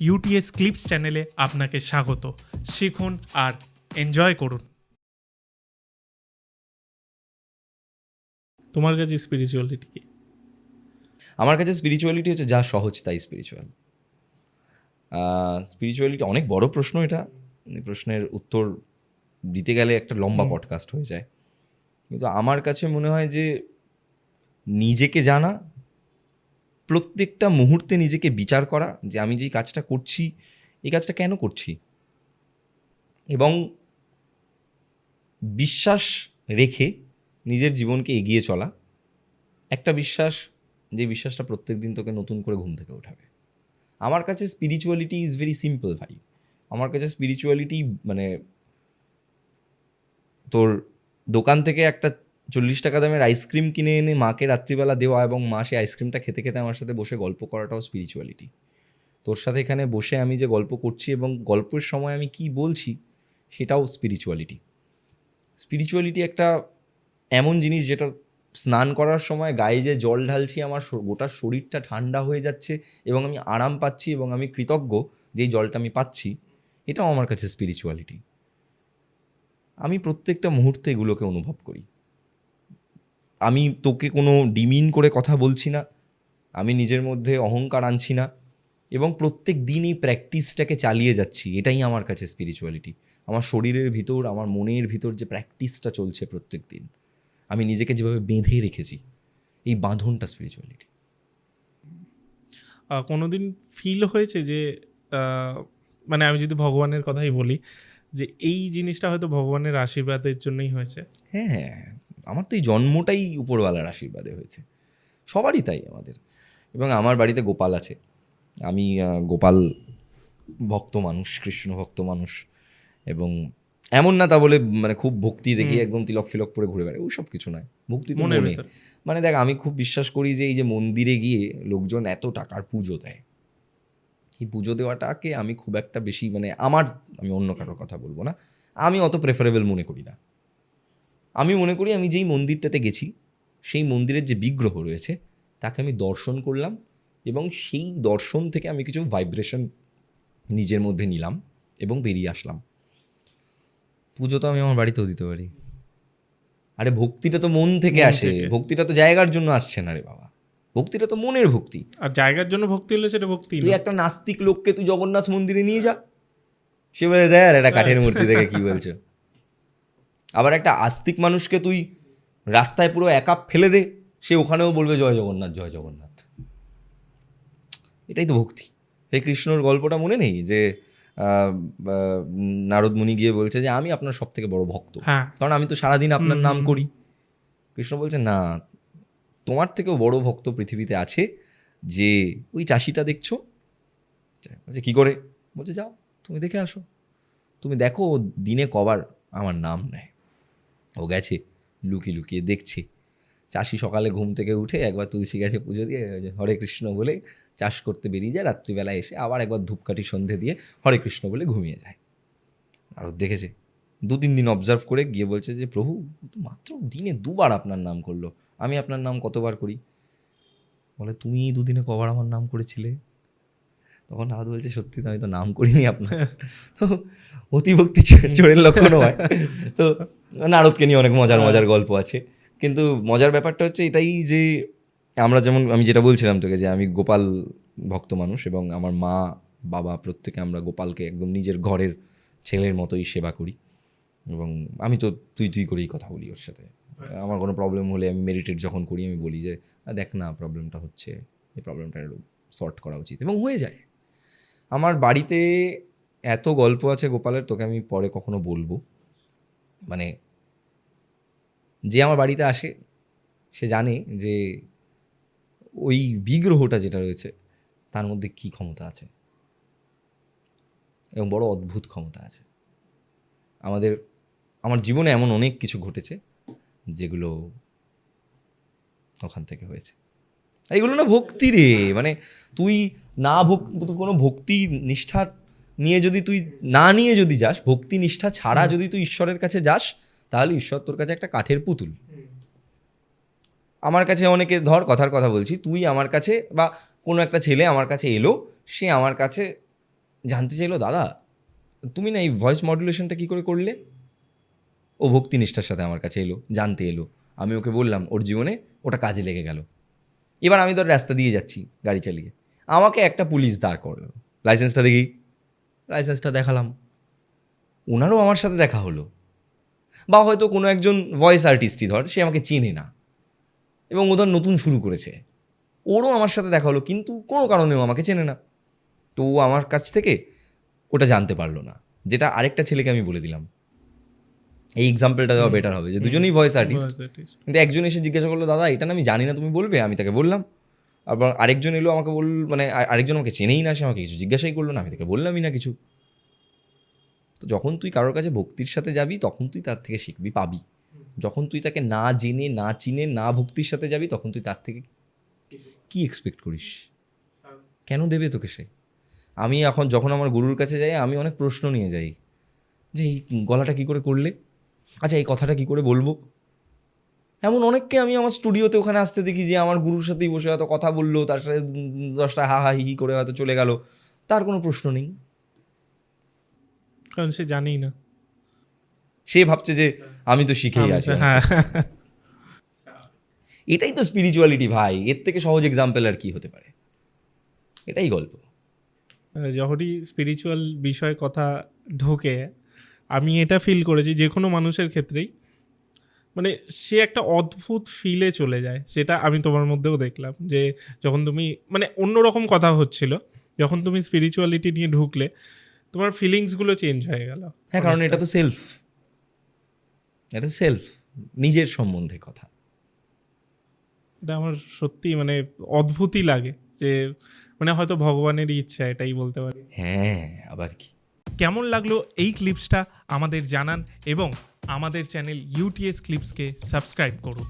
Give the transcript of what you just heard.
UTS clips চ্যানেলে আপনাকে স্বাগত। শিখুন আর এনজয় করুন। তোমার কাছে স্পিরিচুয়ালিটি কি? আমার কাছে স্পিরিচুয়ালিটি হচ্ছে যা সহজ তাই স্পিরিচুয়াল স্পিরিচুয়ালিটি অনেক বড় প্রশ্ন এটা। প্রশ্নের উত্তর দিতে গেলে একটা লম্বা পডকাস্ট হয়ে যায়। কিন্তু আমার কাছে মনে হয় যে নিজেকে জানা প্রত্যেকটা মুহূর্তে নিজেকে বিচার করা যে আমি যেই কাজটা করছি, এই কাজটা কেন করছি? এবং বিশ্বাস রেখে নিজের জীবনকে এগিয়ে চলা, একটা বিশ্বাস যে বিশ্বাসটা প্রত্যেক দিন তোকে নতুন করে ঘুম থেকে ওঠাবে। আমার কাছে স্পিরিচুয়ালিটি ইজ ভেরি সিম্পল ভাই। আমার কাছে স্পিরিচুয়ালিটি মানে তোর দোকান থেকে একটা চল্লিশ টাকা দামের আইসক্রিম কিনে এনে মাকে রাত্রিবেলা দেওয়া এবং মা সেই আইসক্রিমটা খেতে খেতে আমার সাথে বসে গল্প করাটাও স্পিরিচুয়ালিটি তোর সাথে এখানে বসে আমি যে গল্প করছি এবং গল্পের সময় আমি কি বলছি, সেটাও স্পিরিচুয়ালিটি স্পিরিচুয়ালিটি একটা এমন জিনিস যেটা স্নান করার সময় গায়ে যে জল ঢালছি, আমার গোটা শরীরটা ঠান্ডা হয়ে যাচ্ছে এবং আমি আরাম পাচ্ছি এবং আমি কৃতজ্ঞ যেই জলটা আমি পাচ্ছি, এটাও আমার কাছে স্পিরিচুয়ালিটি আমি প্রত্যেকটা মুহূর্তে এগুলোকে অনুভব করি। আমি তোকে কোনো ডিমিন করে কথা বলছি না আমি নিজের মধ্যে অহংকার আনছি না এবং প্রত্যেক দিন এই প্র্যাকটিসটাকে চালিয়ে যাচ্ছি এটাই আমার কাছে স্পিরিচুয়ালিটি আমার শরীরের ভিতর আমার মনের ভিতর যে প্র্যাকটিসটা চলছে প্রত্যেক দিন আমি নিজেকে যেভাবে বেঁধে রেখেছি এই বাঁধনটা স্পিরিচুয়ালিটি কোনোদিন ফিল হয়েছে যে মানে আমি যদি ভগবানের কথাই বলি যে এই জিনিসটা হয়তো ভগবানের আশীর্বাদের জন্যই হয়েছে? হ্যাঁ হ্যাঁ। আমার তো এই জন্মটাই উপরওয়ালার আশীর্বাদে হয়েছে। সবারই তাই আমাদের। এবং আমার বাড়িতে গোপাল আছে। আমি গোপাল ভক্ত মানুষ কৃষ্ণ ভক্ত মানুষ এবং এমন না তা বলে মানে খুব ভক্তি দেখি একদম তিলক ফিলক পরে ঘুরে বেড়ায় ওই সব কিছু নয়। ভক্তি তো মনে মানে দেখ আমি খুব বিশ্বাস করি যে এই যে মন্দিরে গিয়ে লোকজন এত টাকার পুজো দেয়। এই পুজো দেওয়াটাকে আমি খুব একটা বেশি মানে আমার আমি অন্য কারোর কথা বলব না। আমি অত প্রেফারেবল মনে করি না। আমি মনে করি আমি যেই মন্দিরটাতে গেছি সেই মন্দিরের যে বিগ্রহ রয়েছে তাকে আমি দর্শন করলাম এবং সেই দর্শন থেকে আমি কিছু ভাইব্রেশন নিজের মধ্যে নিলাম এবং বেরিয়ে আসলাম। পুজো তো আমি আমার বাড়িতেও দিতে পারি। আরে ভক্তিটা তো মন থেকে আসে ভক্তিটা তো জায়গার জন্য আসছে না রে বাবা। ভক্তিটা তো মনের ভক্তি। আর জায়গার জন্য ভক্তি হলে সেটা ভক্তি তুই একটা নাস্তিক লোককে তুই জগন্নাথ মন্দিরে নিয়ে যা। সে বলে দেয় একটা কাঠের মূর্তি দেখে কি বলছো? আবার একটা আস্তিক মানুষকে তুই রাস্তায় পুরো একা ফেলে দে সে ওখানেও বলবে জয় জগন্নাথ জয় জগন্নাথ। এটাই তো ভক্তি। সেই কৃষ্ণর গল্পটা মনে নেই যে নারদ মুনি গিয়ে বলছে যে আমি আপনার সব থেকে বড় ভক্ত। হ্যাঁ। কারণ আমি তো সারাদিন আপনার নাম করি। কৃষ্ণ বলছে না তোমার থেকেও বড় ভক্ত পৃথিবীতে আছে যে ওই চাষিটা দেখছ? বলছে কী করে? বলছে যাও তুমি দেখে আসো। তুমি দেখো দিনে কবার আমার নাম নেয়। ও গেছে, লুকিয়ে লুকিয়ে দেখছে। চাষি সকালে ঘুম থেকে উঠে একবার তুলসী গেছে পুজো দিয়ে হরে কৃষ্ণ বলে চাষ করতে বেরিয়ে যায় রাত্রিবেলা এসে আবার একবার ধূপকাঠি সন্ধে দিয়ে হরে কৃষ্ণ বলে ঘুমিয়ে যায়। আর দেখেছে, দু তিন দিন অবজার্ভ করে গিয়ে বলছে যে, প্রভু, মাত্র দিনে দুবার আপনার নাম করল। আমি আপনার নাম কতবার করি? বলে তুমি দুদিনে কবার আমার নাম করেছিলে? তখন নারদ বলছে সত্যি তো আমি তো নাম করিনি আপনার। তো অতিভক্তি চোরের লক্ষণও হয়। তো নারদকে নিয়ে অনেক মজার মজার গল্প আছে। কিন্তু মজার ব্যাপারটা হচ্ছে এটাই যে আমরা যেমন আমি যেটা বলছিলাম তোকে যে আমি গোপাল ভক্ত মানুষ এবং আমার মা বাবা প্রত্যেকে আমরা গোপালকে একদম নিজের ঘরের ছেলের মতোই সেবা করি। এবং আমি তো তুই তুই করেই কথা বলি ওর সাথে। আমার কোনো প্রবলেম হলে আমি মেডিটেট যখন করি আমি বলি যে দেখ না প্রবলেমটা হচ্ছে এই প্রবলেমটা সর্ট করা উচিত। এবং হয়ে যায়। আমার বাড়িতে এত গল্প আছে গোপালের, তোকে আমি পরে কখনো বলব। মানে যে আমার বাড়িতে আসে, সে জানে যে ওই বিগ্রহটা যেটা রয়েছে, তার মধ্যে কি ক্ষমতা আছে এবং বড় অদ্ভুত ক্ষমতা আছে। আমাদের, আমার জীবনে এমন অনেক কিছু ঘটেছে যেগুলো ওখান থেকে হয়েছে। আর এগুলো না ভক্তি রে মানে তুই না ভক কোনো ভক্তি নিষ্ঠা নিয়ে যদি তুই না নিয়ে যদি যাস ভক্তি নিষ্ঠা ছাড়া যদি তুই ঈশ্বরের কাছে যাস তাহলে ঈশ্বর তোর কাছে একটা কাঠের পুতুল। আমার কাছে অনেকে ধর কথার কথা বলছি তুই আমার কাছে বা কোনো একটা ছেলে আমার কাছে এলো সে আমার কাছে জানতে চাইলো দাদা তুমি না এই ভয়েস মডুলেশনটা কী করে করলে? ও ভক্তি নিষ্ঠার সাথে আমার কাছে এলো জানতে এলো। আমি ওকে বললাম ওর জীবনে ওটা কাজে লেগে গেল। এবার আমি ধর রাস্তা দিয়ে যাচ্ছি গাড়ি চালিয়ে। আমাকে একটা পুলিশ দাঁড় করল। লাইসেন্সটা দেখি। লাইসেন্সটা দেখালাম। ওনারও আমার সাথে দেখা হলো। বা হয়তো কোনো একজন ভয়েস আর্টিস্টই ধর সে আমাকে চেনে না। এবং ও ধর নতুন শুরু করেছে। ওরও আমার সাথে দেখা হলো কিন্তু কোনো কারণেও আমাকে চেনে না। তো ও আমার কাছ থেকে ওটা জানতে পারল না যেটা আরেকটা ছেলেকে আমি বলে দিলাম। এই এক্সাম্পলটা দেওয়া বেটার হবে যে দুজনেই ভয়েস আর্টিস্ট কিন্তু একজন এসে জিজ্ঞাসা করল দাদা এটা না আমি জানি না তুমি বলবে? আমি তাকে বললাম আবার আরেকজন এলো আমাকে বল মানে আরেকজন আমাকে চেনেই না, সে আমাকে কিছু জিজ্ঞাসাই করল না, আমি তাকে বললামই না কিছু। তো যখন তুই কারোর কাছে ভক্তির সাথে যাবি, তখন তুই তার থেকে শিখবি, পাবি। যখন তুই তাকে না জেনে, না চিনে, না ভক্তির সাথে যাবি, তখন তুই তার থেকে কি এক্সপেক্ট করিস? কেন দেবে তোকে সে? আমি এখন যখন আমার গুরুর কাছে যাই, আমি অনেক প্রশ্ন নিয়ে যাই। যে এই গলাটা কী করে করলে? আচ্ছা এই কথাটা কি করে বলব? এমন অনেককে আমি আমার স্টুডিওতে ওখানে আসতে দেখি যে আমার গুরুর সাথেই বসে হয়তো কথা বলল তার সাথে দশটা হা হা হি হি করে হয়তো চলে গেল। তার কোনো প্রশ্ন নেই। কারণ সে জানেই না। সে ভাবছে যে আমি তো শিখেই আছি। হ্যাঁ। এটাই তো স্পিরিচুয়ালিটি ভাই এর থেকে সহজ এক্সাম্পল আর কি হতে পারে। এটাই গল্প। যখনই স্পিরিচুয়াল বিষয়ে কথা ঢোকে আমি এটা ফিল করেছি যে কোনো মানুষের ক্ষেত্রেই মানে সে একটা অদ্ভুত ফিলে চলে যায় সেটা আমি তোমার মধ্যেও দেখলাম যে যখন তুমি মানে অন্যরকম কথা হচ্ছিল যখন তুমি স্পিরিচুয়ালিটি নিয়ে ঢুকলে তোমার ফিলিংসগুলো চেঞ্জ হয়ে গেল। হ্যাঁ কারণ এটা তো সেলফ এটা সেলফ নিজের সম্বন্ধে কথা। এটা আমার সত্যি মানে অদ্ভুতই লাগে যে মানে হয়তো ভগবানেরই ইচ্ছা এটাই বলতে পারি। হ্যাঁ আবার কি? কেমন লাগল এই ক্লিপসটা আমাদের জানান এবং আমাদের চ্যানেল ইউটিএস ক্লিপসকে সাবস্ক্রাইব করুন।